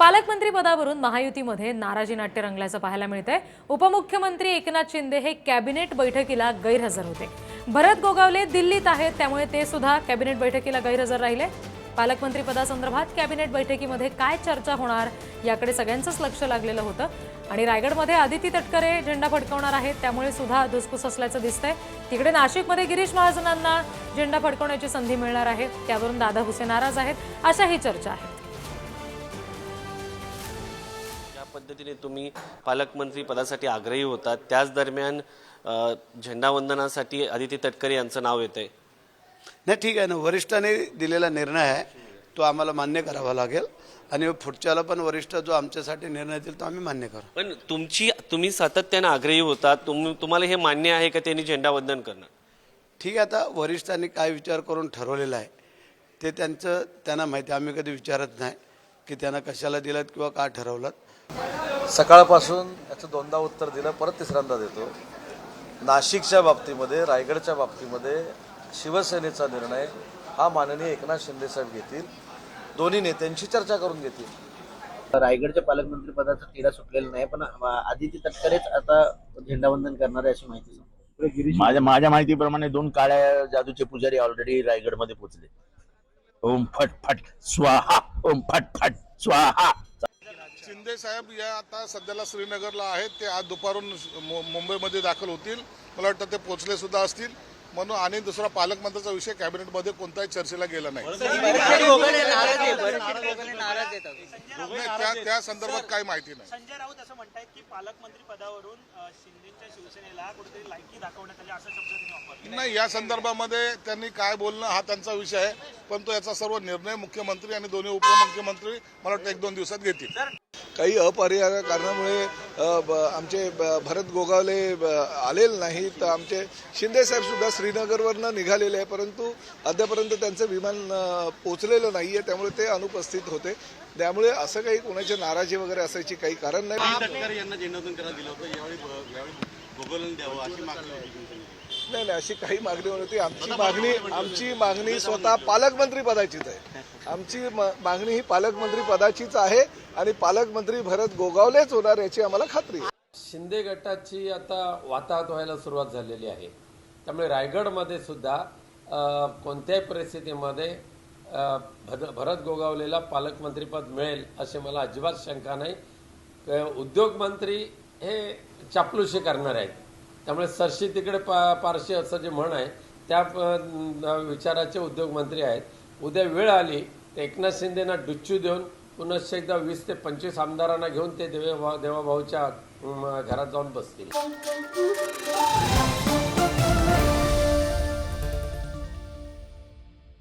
पालकमंत्री पदावरून महायुतीमध्ये नाराजी नाट्य रंगल्याचं पाहायला मिळतंय. उपमुख्यमंत्री एकनाथ शिंदे हे कॅबिनेट बैठकीला गैरहजर होते. भरत गोगावले दिल्लीत आहेत त्यामुळे ते सुद्धा कॅबिनेट बैठकीला गैरहजर राहिले. पालकमंत्री पदासंदर्भात कॅबिनेट बैठकीमध्ये काय चर्चा होणार याकडे सगळ्यांचंच लक्ष लागलेलं होतं. आणि रायगडमध्ये आदिती तटकरे झेंडा फडकवणार आहेत त्यामुळे सुद्धा धुसफूस असल्याचं दिसतंय. तिकडे नाशिकमध्ये गिरीश महाजनांना झेंडा फडकवण्याची संधी मिळणार आहे त्यावरून दादा भुसे नाराज आहेत अशाही चर्चा आहेत. पद्धतीने तुम्ही पालकमंत्री पदासाठी आग्रही होतात. त्याच दरम्यान झेंडावंदनासाठी आदिती तटकरे यांचं नाव येतंय. नाही ठीक आहे ना. वरिष्ठांनी दिलेला निर्णय आहे तो आम्हाला मान्य करावा लागेल. आणि पुढच्याला पण वरिष्ठ जो आमच्यासाठी निर्णय देईल तो आम्ही मान्य करू. पण तुमची तुम्ही सातत्यानं आग्रही होतात तुम तुम्हाला हे मान्य आहे का त्यांनी झेंडावंदन करणं? ठीक आहे आता वरिष्ठांनी काय विचार करून ठरवलेलं आहे ते त्यांचं त्यांना माहिती आहे. आम्ही कधी विचारत नाही. की त्यांना कशाला दिलं किंवा का ठरवलं सकाळपासून याचं दोनदा उत्तर दिलं परत तिसऱ्यांदा देतो. नाशिकच्या बाबतीमध्ये रायगडच्या बाबतीमध्ये शिवसेनेचा निर्णय हा माननीय एकनाथ शिंदे साहेब घेतील. दोन्ही नेत्यांशी चर्चा करून घेतील. रायगडच्या पालकमंत्री पदाचा तिढा सुटलेला नाही पण आदिती तटकरेच आता झेंडावंदन करणार आहे अशी माहिती. माझ्या माझ्या माहितीप्रमाणे दोन काळ्या जादूचे पुजारी ऑलरेडी रायगडमध्ये पोहोचले. ओम फट फट स्वाहा ओम फट फट. स्वाहा. शिंदे साहेब या आता सध्याला श्रीनगरला आहेत. ते आज दुपारून मु- मुंबईमध्ये दाखल होतील. मला वाटतं ते पोचले सुद्धा असतील. म्हणून आणि दुसरा पालकमंत्र्याचा विषय कॅबिनेटमध्ये कोणताही चर्चेला गेला नाही. नाही, त्या त्या संदर्भात काही माहिती नाही. संजय राऊत असं म्हणतायत की पालकमंत्री पदावरून अ, शिंदेच्या शिवसेनेला कुठेतरी लायकी दाखवण्यात आली असा शब्द त्यांनी वापरला. नाही या संदर्भामध्ये त्यांनी काय बोलणं हा त्यांचा विषय आहे. पण तो याचा सर्व निर्णय मुख्यमंत्री आणि दोन्ही उपमुख्यमंत्री मला वाटतं एक दोन दिवसात घेतील. काही अपरिहार्य कारणामुळे आमचे भरत गोगावले आलेले नाही तर आमचे शिंदे साहेब सुद्धा श्रीनगरवरनं निघालेले आहे परंतु अद्यापर्यंत त्यांचं विमान पोचलेलं नाही आहे त्यामुळे ते अनुपस्थित होते. त्यामुळे असं काही कोणाची नाराजी वगैरे असायची काही कारण नाही. नाही नाही अशी काही मागणी नव्हती आमची मागणी आमची मागणी स्वतः पालकमंत्री पदाचीच आहे. आमची मागणी ही पालकमंत्री पदाचीच आहे आणि पालकमंत्री भरत गोगावलेच होणार याची आम्हाला खात्री आहे. शिंदे गटाची आता वाताहत व्हायला सुरुवात झालेली आहे. त्यामुळे रायगडमध्ये सुद्धा कोणत्याही परिस्थितीमध्ये भरत गोगावलेला पालकमंत्रीपद मिळेल असे मला अजिबात शंका नाही. उद्योगमंत्री हे चापलुशी करणार आहेत. त्यामुळे सरशी तिकडे पा पारशी असं जे म्हण आहे त्या विचाराचे उद्योगमंत्री आहेत. उद्या वेळ आली तर एकनाथ शिंदेना डुच्चू देऊन पुनश्च एकदा वीस ते पंचवीस आमदारांना घेऊन ते देवे देवाभाऊच्या घरात जाऊन बसतील.